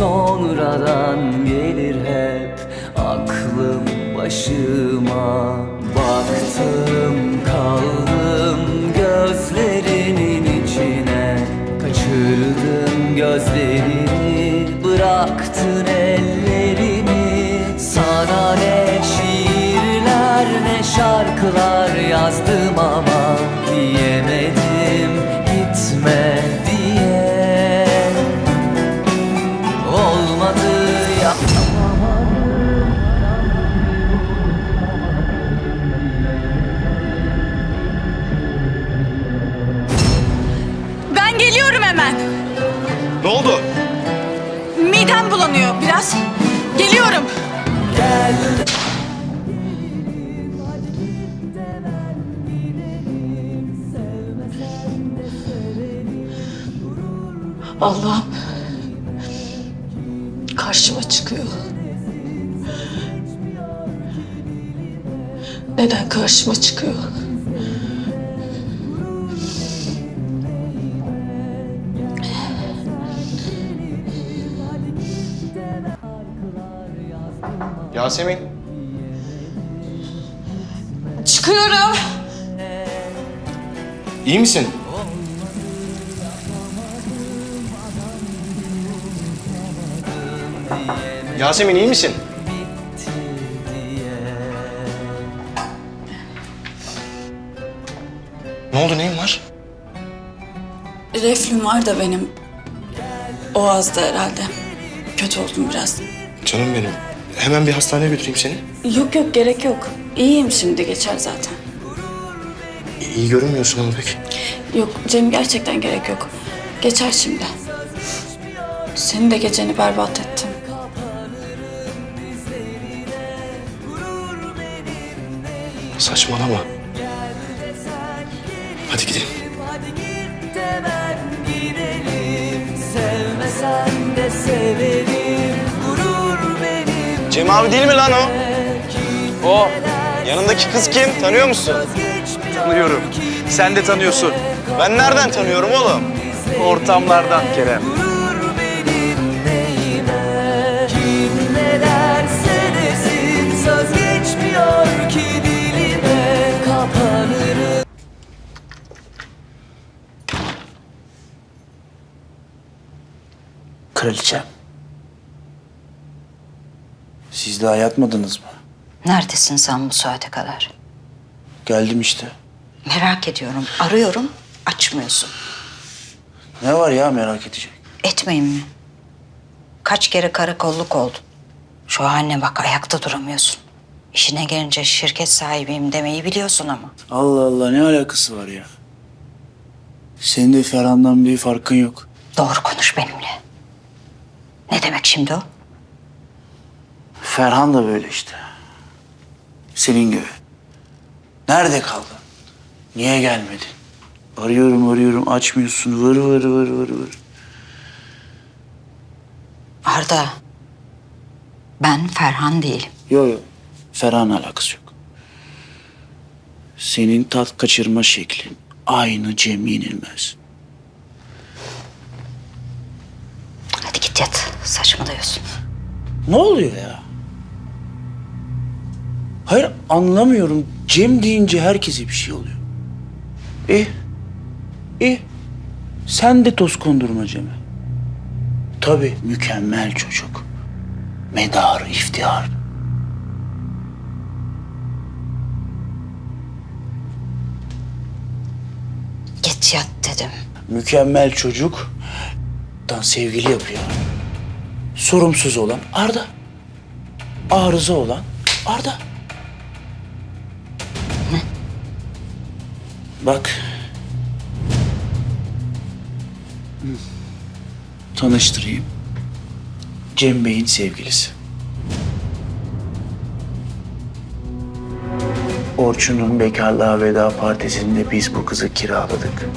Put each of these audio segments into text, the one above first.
sonradan gelir hep Aklım başıma. Baktım kaldım gözlerinin içine. Kaçırdın gözlerini Allah'ım. Karşıma çıkıyor. Neden karşıma çıkıyor? Yasemin. Çıkıyorum. iyi misin? Yasemin iyi misin? Ne oldu neyin var? Reflüm var da benim. O azdı herhalde. Kötü oldum biraz. Canım benim. Hemen bir hastaneye götüreyim seni. Yok yok gerek yok. İyiyim şimdi geçer zaten. İyi görünmüyorsun ama pek. Yok Cem gerçekten gerek yok. Geçer şimdi. Senin de geceni berbat ettim. Saçmalama. Hadi gidelim. Hadi git de ben gidelim Sevmesen de severim Gurur benim Cem abi değil mi lan o? O. Yanındaki kız kim? Tanıyor musun? Tanıyorum. Sen de tanıyorsun. Ben nereden tanıyorum oğlum? Ortamlardan Kerem. Kraliçem. Siz daha yatmadınız mı? Neredesin sen bu saate kadar? Geldim işte. Merak ediyorum. Arıyorum, açmıyorsun. Ne var ya merak edecek? Etmeyin mi? Kaç kere karakolluk oldun. Şu haline bak, ayakta duramıyorsun. İşine gelince şirket sahibiyim demeyi biliyorsun ama. Allah Allah ne alakası var ya? Senin de Ferhan'dan bir farkın yok. Doğru konuş benimle. Ne demek şimdi o? Ferhan da böyle işte. Senin gibi. Nerede kaldın? Niye gelmedin? Arıyorum arıyorum açmıyorsun. Vır vır vır vır vır. Arda, ben Ferhan değilim. Yok yok. Ferhan alakası yok. Senin tat kaçırma şeklin aynı Cem Yenilmez. Yat, saçmalıyorsun. Ne oluyor ya? Hayır anlamıyorum. Cem deyince herkese bir şey oluyor. İyi. İyi. Sen de toz kondurma Cem'e. Tabii mükemmel çocuk. Medar, iftihar. Git yat dedim. Mükemmel çocuk. Dan sevgili yapıyor. Sorumsuz olan Arda. Arıza olan Arda. Bak. Hı. Tanıştırayım. Cem Bey'in sevgilisi. Orçun'un bekarlığa veda partisinde biz bu kızı kiraladık.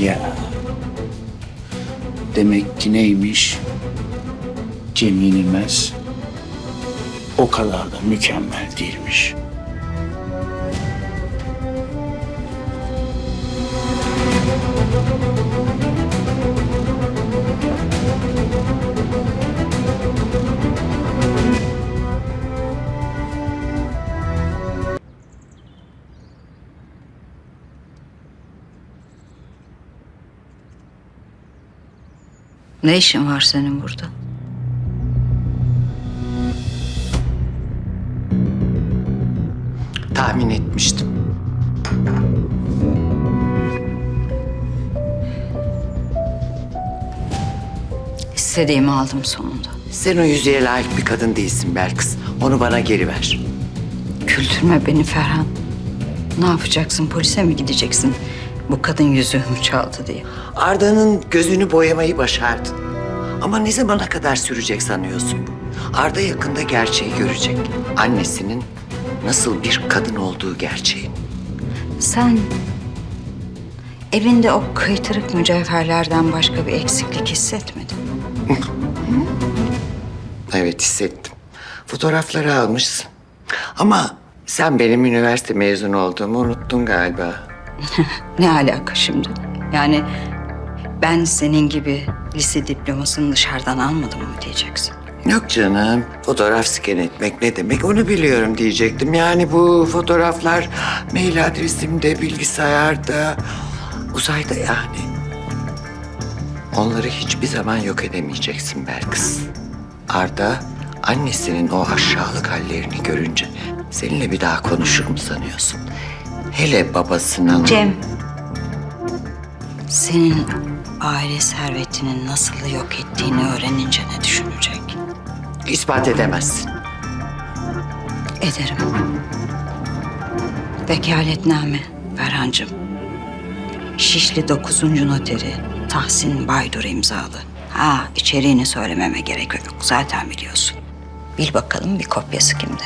Ya. Demek ki neymiş? Cem Yenilmez o kadar da mükemmel değilmiş. Ne işin var senin burada? Tahmin etmiştim. İstediğimi aldım sonunda. Sen o yüzüğe layık bir kadın değilsin Belkıs. Onu bana geri ver. Güldürme beni Ferhan. Ne yapacaksın? Polise mi gideceksin? Bu kadın yüzüğümü çaldı diye. Arda'nın gözünü boyamayı başardın. Ama ne zamana kadar sürecek sanıyorsun bu? Arda yakında gerçeği görecek. Annesinin nasıl bir kadın olduğu gerçeği. Sen evinde o kıytırık mücevherlerden başka bir eksiklik hissetmedin. Evet hissettim. Fotoğrafları almışsın. Ama sen benim üniversite mezunu olduğumu unuttun galiba. Ne alaka şimdi? Yani ben senin gibi lise diplomasını dışarıdan almadım mı diyeceksin? Yok canım. Fotoğraf sken etmek ne demek onu biliyorum diyecektim. Yani bu fotoğraflar mail adresimde, bilgisayarda, uzayda yani. Onları hiçbir zaman yok edemeyeceksin Belkıs. Arda annesinin o aşağılık hallerini görünce seninle bir daha konuşur mu sanıyorsun? Hele babasının... Cem, senin aile servetinin nasıl yok ettiğini öğrenince ne düşünecek? ispat edemezsin. Ederim. Vekaletname Ferhancığım. Şişli 9. noteri Tahsin Baydur imzalı. Ha içeriğini söylememe gerek yok. Zaten biliyorsun. Bil bakalım bir kopyası kimde?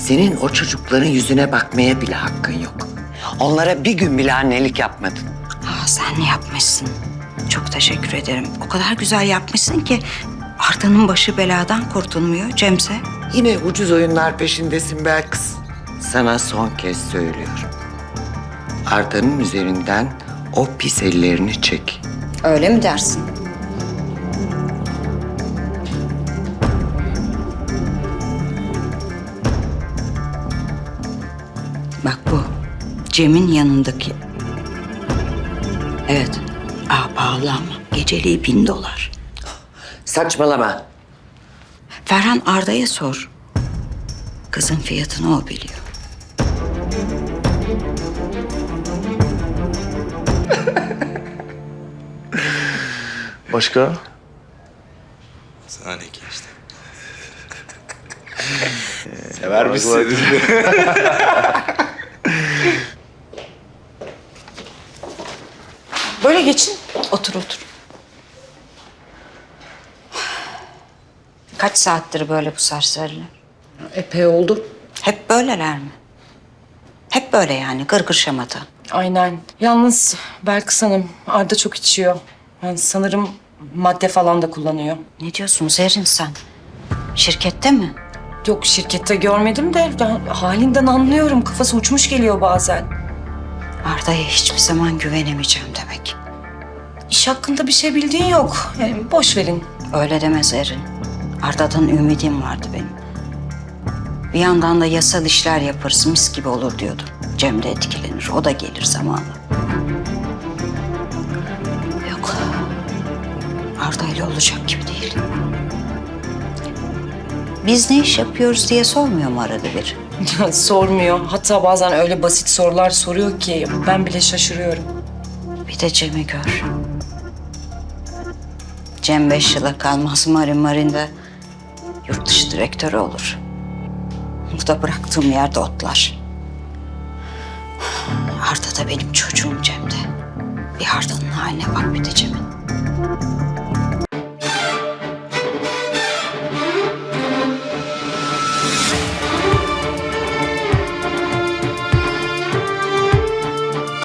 Senin o çocukların yüzüne bakmaya bile hakkın yok. Onlara bir gün bile annelik yapmadın. Ha sen yapmışsın. Çok teşekkür ederim. O kadar güzel yapmışsın ki Arda'nın başı beladan kurtulmuyor Cemse. Yine ucuz oyunlar peşindesin Belkıs. Sana son kez söylüyorum. Arda'nın üzerinden o pis ellerini çek. Öyle mi dersin? Cem'in yanındaki. Evet. Aa, pahalı ama geceliği bin dolar. Saçmalama. Ferhan Arda'ya sor. Kızın fiyatını o biliyor. Başka? Sana ne ki işte. Sever misin? Böyle geçin. Otur otur. Kaç saattir böyle bu serseriler? Epey oldu. Hep böyleler mi? Hep böyle yani gırgır şamata. Aynen. Yalnız Belkıs Hanım Arda çok içiyor. Yani sanırım madde falan da kullanıyor. Ne diyorsun Zerrin sen? Şirkette mi? Yok şirkette görmedim de ben halinden anlıyorum. Kafası uçmuş geliyor bazen. Arda'ya hiçbir zaman güvenemeyeceğim demek. İş hakkında bir şey bildiğin yok. Yani boş verin. Öyle deme Zerrin. Arda'dan ümidim vardı benim. Bir yandan da yasal işler yaparız mis gibi olur diyordum. Cem de etkilenir. O da gelir zamanla. Yok. Arda ile olacak gibi değil. Biz ne iş yapıyoruz diye sormuyor mu arada bir? Sormuyor. Hatta bazen öyle basit sorular soruyor ki ben bile şaşırıyorum. Bir de Cem'i gör. Cem beş yıla kalmaz Marin Marin'de yurt dışı direktörü olur. Burada bıraktığım yerde otlar. Arda da benim çocuğum Cem'de. Bir Arda'nın haline bak bir de Cem'in.